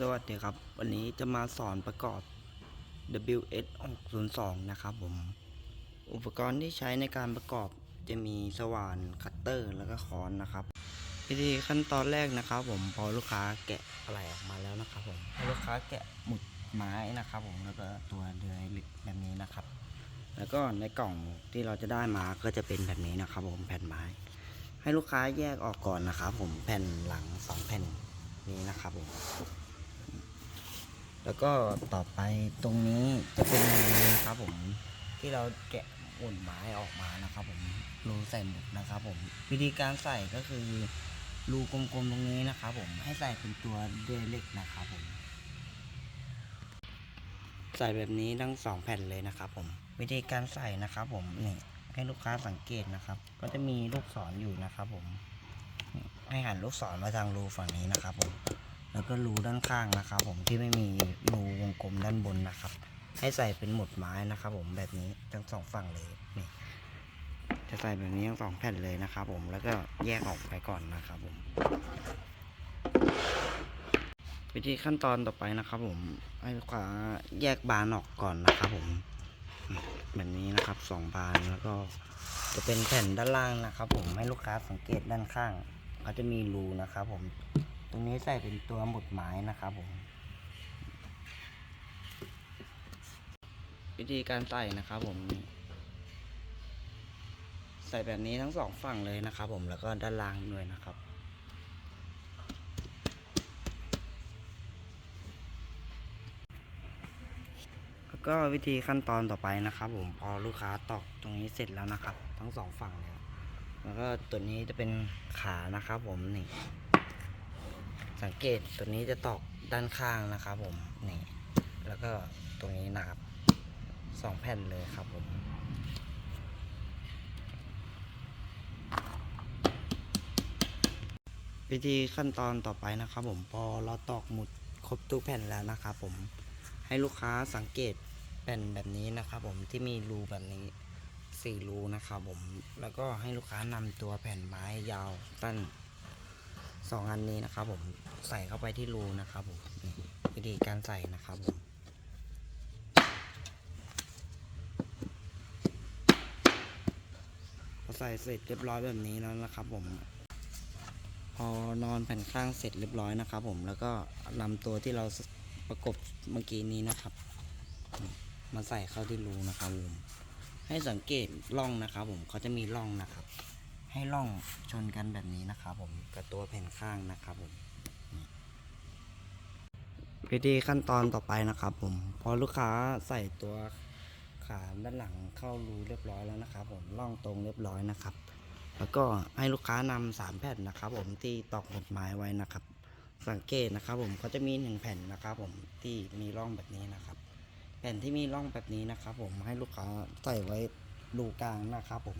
สวัสดีครับ วันนี้จะมาสอนประกอบ WS 602นะครับผม อุปกรณ์ที่ใช้ในการประกอบจะมีสว่านคัตเตอร์แล้วก็ค้อนนะครับวิธีขั้นตอนแรกนะครับ ผมพอลูกค้าแกะอะไรออกมาแล้วนะครับผมให้ลูกค้าแกะหมุดไม้นะครับ ผมแล้วก็ตัวเดือยเหล็กแบบนี้นะครับ แล้วก็ในกล่องที่เราจะได้มาก็จะเป็นแบบนี้นะครับ ผมแผ่นไม้ ให้ลูกค้าแยกออกก่อนนะครับ ผมแผ่นหลังสองแผ่นนี้นะครับผม แล้วก็ต่อไปตรงนี้จะเป็นรูนะครับผมที่เราแกะหมุนไม้ออกมานะครับผมรูใส่หมุดนะครับผมวิธีการใส่ก็คือรูกลมๆตรงนี้นะครับผมให้ใส่เป็นตัวเดเล็กนะครับผมใส่แบบนี้ทั้งสองแผ่นเลยนะครับผมวิธีการใส่นะครับผมนี่ให้ลูกค้าสังเกตนะครับ ก็จะมีลูกศรอยู่นะครับผมให้หันลูกศรมาทางรูฝั่งนี้นะครับผม แล้วก็รูด้านข้างนะครับ ผมที่ไม่มีรูวงกลมด้านบนนะครับ ให้ใส่เป็นหมดไม้นะครับ ผมแบบนี้ทั้งสองฝั่งเลยนี่จะใส่แบบนี้ทั้งสองแผ่นเลยนะครับผมแล้วก็แยกออกไปก่อนนะครับผม วิธีขั้นตอนต่อไปนะครับ ผมให้ลูกค้าแยกบานออกก่อนนะครับ ผมแบบนี้นะครับสองบานแล้วก็จะเป็นแผ่นด้านล่างนะครับ ผมให้ลูกค้าสังเกตด้านข้างเขาจะมีรูนะครับ ผม รงนี้ใส่เป็นตัวหมุดไม้นะครับผม วิธีการใส่นะครับผม ใส่แบบนี้ทั้งสองฝั่งเลยนะครับผมแล้วก็ด้านล่างด้วยนะครับแล้วก็วิธีขั้นตอนต่อไปนะครับ ผมพอลูกค้าตอกตรงนี้เสร็จแล้วนะครับ ทั้งสองฝั่งแล้วแล้วก็ตัวนี้จะเป็นขานะครับ ผมนี่ สังเกตตัวนี้จะตอกด้านข้างนะครับผมนี่แล้วก็ตรงนี้นะครับสองแผ่นเลยครับผมวิธีขั้นตอนต่อไปนะครับผมพอเราตอกหมุดครบทุกแผ่นแล้วนะครับผมให้ลูกค้าสังเกตแผ่นแบบนี้นะครับผมที่มีรูแบบนี้สี่รูนะครับผมแล้วก็ให้ลูกค้านำตัวแผ่นไม้ยาวสั้น สองอันนี้นะครับผมใส่เข้าไปที่รูนะครับผมวิธีการใส่นะครับผมพอใส่เสร็จเรียบร้อยแบบนี้แล้วนะครับผม พอนอนแผ่นข้างเสร็จเรียบร้อยนะครับผมแล้วก็นำตัวที่เราประกบเมื่อกี้นี้นะครับ มาใส่เข้าที่รูนะครับผมให้สังเกตร่องนะครับผมเขาจะมีร่องนะครับ ให้ร่องชนกันแบบนี้นะครับผมกับตัวแผ่นข้างนะครับผมวิธีขั้นตอนต่อไปนะครับผมพอลูกค้าใส่ตัวขาด้านหลังเข้ารูเรียบร้อยแล้วนะครับผมร่องตรงเรียบร้อยนะครับ แล้วก็ให้ลูกค้านำสามแผ่นนะครับ ผมที่ตอกหมุดไม้ไว้นะครับ สังเกตนะครับ ผมเขาจะมีหนึ่งแผ่นนะครับผมที่มีร่องแบบนี้นะครับ แผ่นที่มีร่องแบบนี้นะครับ ผมให้ลูกค้าใส่ไว้รูกลางนะครับ ผม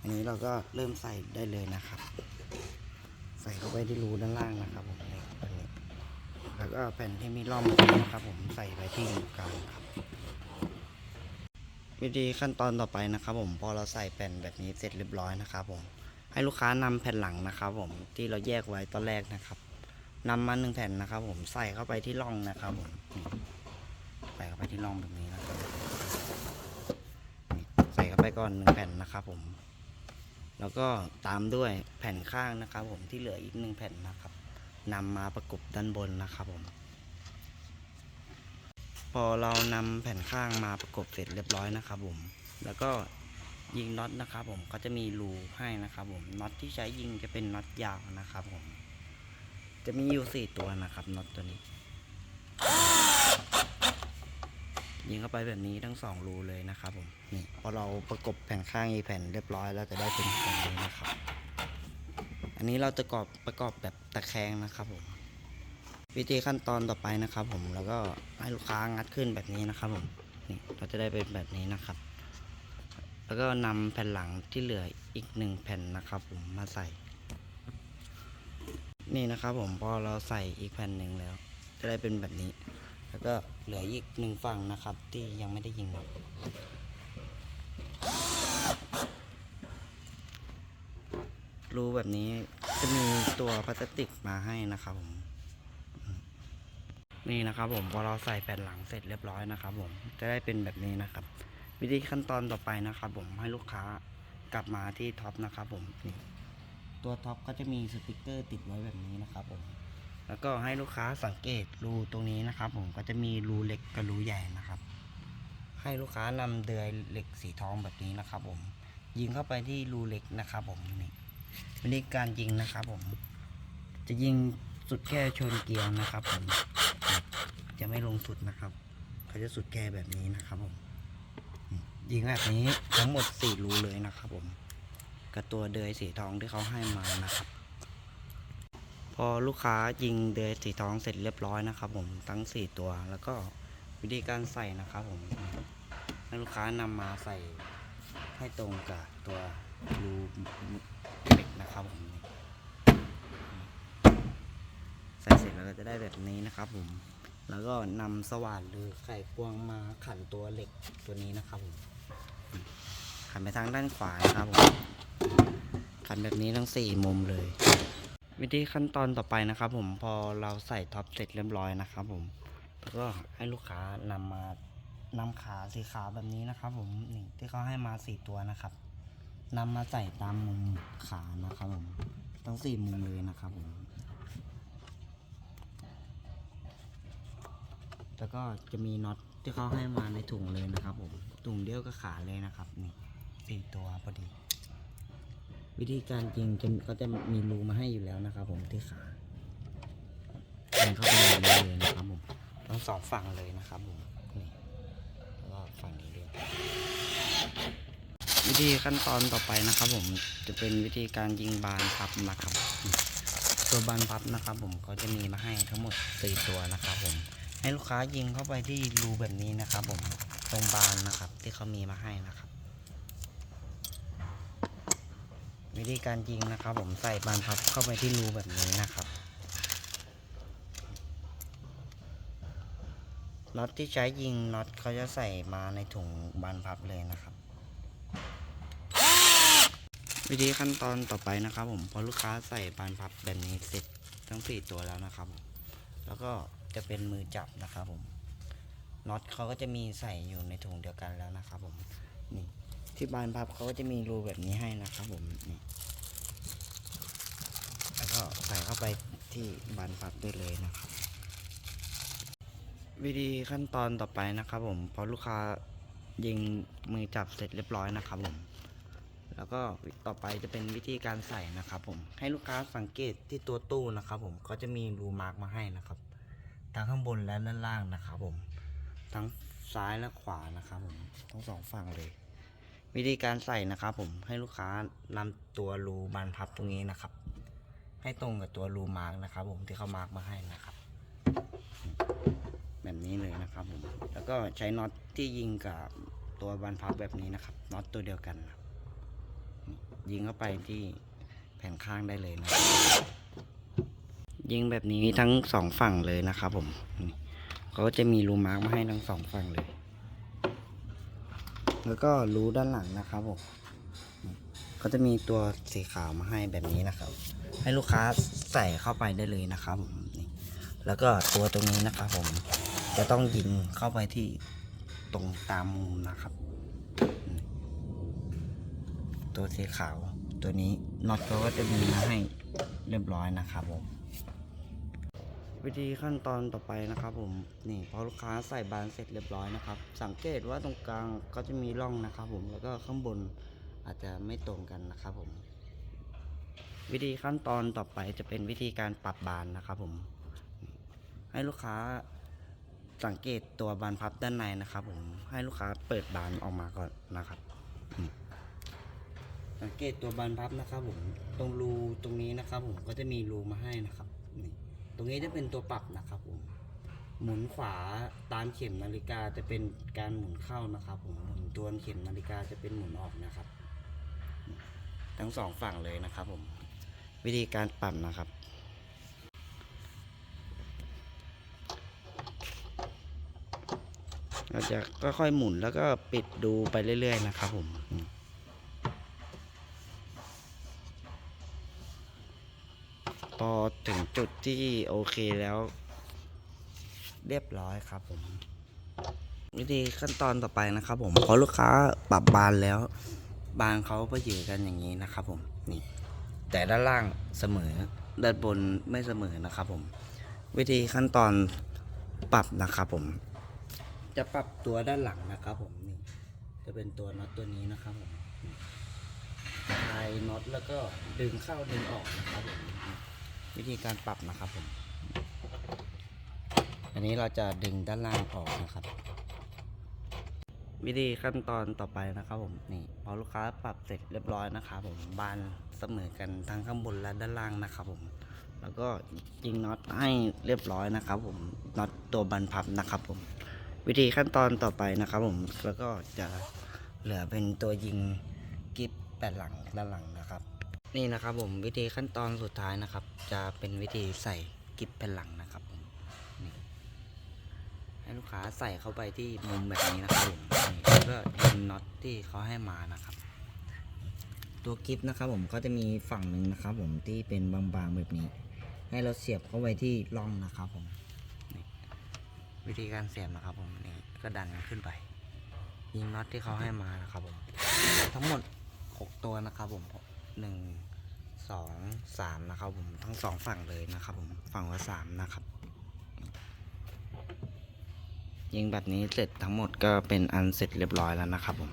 อันนี้เราก็เริ่มใส่ได้เลยนะครับ ใส่เข้าไปที่รูด้านล่างนะครับผมนี่แบบนี้แล้วก็แผ่นที่มีร่องนะครับ ผมใส่ไว้ที่รูกลางครับ วิธีขั้นตอนต่อไปนะครับ ผมพอเราใส่แผ่นแบบนี้เสร็จเรียบร้อยนะครับ ผม ให้ลูกค้านำแผ่นหลังนะครับ ผมที่เราแยกไว้ตอนแรกนะครับนำมาหนึ่งแผ่นนะครับ ผมใส่เข้าไปที่ร่องนะครับ ผมใส่เข้าไปที่ร่องแบบนี้นะครับใส่เข้าไปก่อนหนึ่งแผ่นนะครับ ผม แล้วก็ตามด้วยแผ่นข้างนะครับ ผมที่เหลืออีกหนึ่งแผ่นนะครับนำมาประกบด้านบนนะครับผม พอเรานำแผ่นข้างมาประกบเสร็จเรียบร้อยนะครับ ผม แล้วก็ยิงน็อตนะครับ ผมก็จะมีรูให้นะครับ ผมน็อตที่ใช้ยิงจะเป็นน็อตยาวนะครับ ผม จะมีอยู่สี่ตัวนะครับน็อตตัวนี้ ยิงเข้าไปแบบนี้ทั้งสองรูเลยนะครับผมนี่พอเราประกบแผ่นข้างอีแผ่นเรียบร้อยแล้วจะได้เป็นแผ่นนี้นะครับ อันนี้เราจะประกอบประกอบแบบตะแคงนะครับผมวิธีขั้นตอนต่อไปนะครับ ผมแล้วก็ให้ลูกค้างัดขึ้นแบบนี้นะครับผมนี่เราจะได้เป็นแบบนี้นะครับ แล้วก็นำแผ่นหลังที่เหลืออีกหนึ่งแผ่นนะครับ ผมมาใส่ นี่นะครับ ผมพอเราใส่อีกแผ่นหนึ่งแล้ว จะได้เป็นแบบนี้ แล้วก็เหลืออีกหนึ่งฝั่งนะครับ ที่ยังไม่ได้ยิงรูแบบนี้จะมีตัวพลาสติกมาให้นะครับผม นี่นะครับผมพอเราใส่แผ่นหลังเสร็จเรียบร้อยนะครับ ผมจะได้เป็นแบบนี้นะครับ วิธีขั้นตอนต่อไปนะครับ ผมให้ลูกค้ากลับมาที่ท็อปนะครับ ผมนี่ตัวท็อปก็จะมีสติกเกอร์ติดไว้แบบนี้นะครับผม แล้วก็ให้ลูกค้าสังเกตรูตรงนี้นะครับ ผมก็จะมีรูเล็กกับรูใหญ่นะครับ ให้ลูกค้านำเดือยเหล็กสีทองแบบนี้นะครับ ผม ยิงเข้าไปที่รูเล็กนะครับ ผมนี่วิธีการยิงนะครับ ผม จะยิงสุดแค่ชนเกลียวนะครับ ผม จะไม่ลงสุดนะครับเขาจะสุดแค่แบบนี้นะครับ ผม ยิงแบบนี้ทั้งหมดสี่รูเลยนะครับ ผมกับตัวเดือยสีทองที่เขาให้มานะครับ อลูกค้ายิงเดือยสีทองเสร็จเรียบร้อยนะครับ ผมทั้งสี่ตัว แล้วก็วิธีการใส่นะครับผมให้ลูกค้านำมาใส่ให้ตรงกับตัวรูเหล็กนะครับผมใส่เสร็จแล้วก็จะได้แบบนี้นะครับ ผม แล้วก็นำสว่านหรือไข่ควงมาขันตัวเหล็กตัวนี้นะครับผมขันไปทางด้านขวานะครับผมขันแบบนี้ทั้งสี่มุมเลย วิธีขั้นตอนต่อไปนะครับผมพอเราใส่ท็อปเสร็จเรียบร้อยนะครับผมแล้วก็ให้ลูกค้านำมานำขาสีขาวแบบนี้นะครับผมนี่ที่เขาให้มาสี่ตัวนะครับนำมาใส่ตามมุมขานะครับผมทั้งสี่มุมเลยนะครับผมแล้วก็จะมีน็อตที่เขาให้มาในถุงเลยนะครับผมถุงเดียวกับขาเลยนะครับนี่สี่ตัวพอดี วิธีการจริงจะก็จะมีรูมาให้อยู่แล้วนะครับ ผมที่ขายิงเข้าไปในนี้เลยนะครับผมทั้งสองฝั่งเลยนะครับผมนี่แล้วก็ฝั่งนี้ด้วยวิธีขั้นตอนต่อไปนะครับ ผมจะเป็นวิธีการยิงบานพับนะครับ ตัวบานพับนะครับ ผมเขาจะมีมาให้ทั้งหมดสี่ตัวนะครับ ผมให้ลูกค้ายิงเข้าไปที่รูแบบนี้นะครับ ผมตรงบานนะครับ ที่เขามีมาให้นะครับ วิธีการยิงนะครับ ผมใส่บานพับเข้าไปที่รูแบบนี้นะครับน็อตที่ใช้ยิงน็อตเขาจะใส่มาในถุงบานพับเลยนะครับ วิธีขั้นตอนต่อไปนะครับ ผมพอลูกค้าใส่บานพับแบบนี้เสร็จทั้งสี่ตัวแล้วนะครับผมแล้วก็จะเป็นมือจับนะครับ ผมน็อตเขาก็จะมีใส่อยู่ในถุงเดียวกันแล้วนะครับ ผมนี่ ที่บานพับเขาก็จะมีรูแบบนี้ให้นะครับผมนี่แล้วก็ใส่เข้าไปที่บานพับได้เลยนะครับวิธีขั้นตอนต่อไปนะครับผมพอลูกค้ายิงมือจับเสร็จเรียบร้อยนะครับผม แล้วก็ต่อไปจะเป็นวิธีการใส่นะครับผม ให้ลูกค้าสังเกตที่ตัวตู้นะครับผมเขาจะมีรูมาร์กมาให้นะครับ ทั้งข้างบนและด้านล่างนะครับผม ทั้งซ้ายและขวานะครับผมทั้งสองฝั่งเลย วิธีการใส่นะครับผมให้ลูกค้านำตัวรูบานพับตรงนี้นะครับ ให้ตรงกับตัวรูมาร์กนะครับ ผมที่เขามาร์กมาให้นะครับ แบบนี้เลยนะครับผมแล้วก็ใช้น็อตที่ยิงกับตัวบานพับแบบนี้นะครับน็อตตัวเดียวกันนะยิงเข้าไปที่แผ่นข้างได้เลยนะ ยิงแบบนี้ทั้งสองฝั่งเลยนะครับผมเขาจะมีรูมาร์กมาให้ทั้งสองฝั่งเลย แล้วก็รูด้านหลังนะครับผมก็จะมีตัวสีขาวมาให้แบบนี้นะครับ ให้ลูกค้าใส่เข้าไปได้เลยนะครับผมแล้วก็ตัวตรงนี้นะครับผมจะต้องยิงเข้าไปที่ตรงตามมุมนะครับ ตัวสีขาวตัวนี้น็อตเขาก็จะมีมาให้เรียบร้อยนะครับผม วิธีขั้นตอนต่อไปนะครับผมนี่พอลูกค้าใส่บานเสร็จเรียบร้อยนะครับ สังเกตว่าตรงกลางก็จะมีร่องนะครับ ผมแล้วก็ข้างบนอาจจะไม่ตรงกันนะครับผม วิธีขั้นตอนต่อไปจะเป็นวิธีการปรับบานนะครับ ผม ให้ลูกค้าสังเกตตัวบานพับด้านในนะครับ ผมให้ลูกค้าเปิดบานออกมาก่อนนะครับ สังเกตตัวบานพับนะครับ ผมตรงรูตรงนี้นะครับ ผมก็จะมีรูมาให้นะครับนี่ รงนี้จะเป็นตัวปรับนะครับผมหมุนขวาตามเข็มนาฬิกาจะเป็นการหมุนเข้านะครับ ผมหมุนตัวเข็มนาฬิกาจะเป็นหมุนออกนะครับ ทั้งสองฝั่งเลยนะครับ ผม วิธีการปรับนะครับเราจะค่อยๆหมุนแล้วก็ปิดดูไปเรื่อย ๆ นะครับผม พอถึงจุดที่โอเคแล้ว เรียบร้อยครับผม วิธีขั้นตอนต่อไปนะครับ ผมพอลูกค้าปรับบานแล้ว บานเขาก็อยู่กันอย่างนี้นะครับ ผมนี่แต่ด้านล่างเสมอด้านบนไม่เสมอนะครับ ผม วิธีขั้นตอนปรับนะครับ ผม จะปรับตัวด้านหลังนะครับ ผมนี่จะเป็นตัวน็อตตัวนี้นะครับผมคลายน็อตแล้วก็ดึงเข้าดึงออกนะครับผม วิธีการปรับนะครับผม อันนี้เราจะดึงด้านล่างออกนะครับ วิธีขั้นตอนต่อไปนะครับผมนี่พอลูกค้าปรับเสร็จเรียบร้อยนะครับผมบานเสมอกันทั้งข้างบนและด้านล่างนะครับผม แล้วก็ยิงน็อตให้เรียบร้อยนะครับ ผมน็อตตัวบันพับนะครับผม วิธีขั้นตอนต่อไปนะครับผมแล้วก็จะเหลือเป็นตัวยิงกิฟแปดหลังด้านหลังนะ นี่นะครับผมวิธีขั้นตอนสุดท้ายนะครับ จะเป็นวิธีใส่กิฟแผ่นหลังนะครับผมนี่ให้ลูกค้าใส่เข้าไปที่มุมแบบนี้นะครับผมแล้วก็ยิงน็อตที่เขาให้มานะครับ ตัวกิฟนะครับผมก็จะมีฝั่งหนึ่งนะครับ ผมที่เป็นบางๆแบบนี้ ให้เราเสียบเข้าไปที่ร่องนะครับผมวิธีการเสียบนะครับผมนี่ก็ดันขึ้นไป ยิงน็อตที่เขาให้มานะครับผม ทั้งหมด 6 ตัวนะครับผม หนึ่งสองสามนะครับผมทั้งสองฝั่งเลยนะครับผมฝั่งละสามนะครับ ยิงแบบนี้เสร็จทั้งหมดก็เป็นอันเสร็จเรียบร้อยแล้วนะครับผม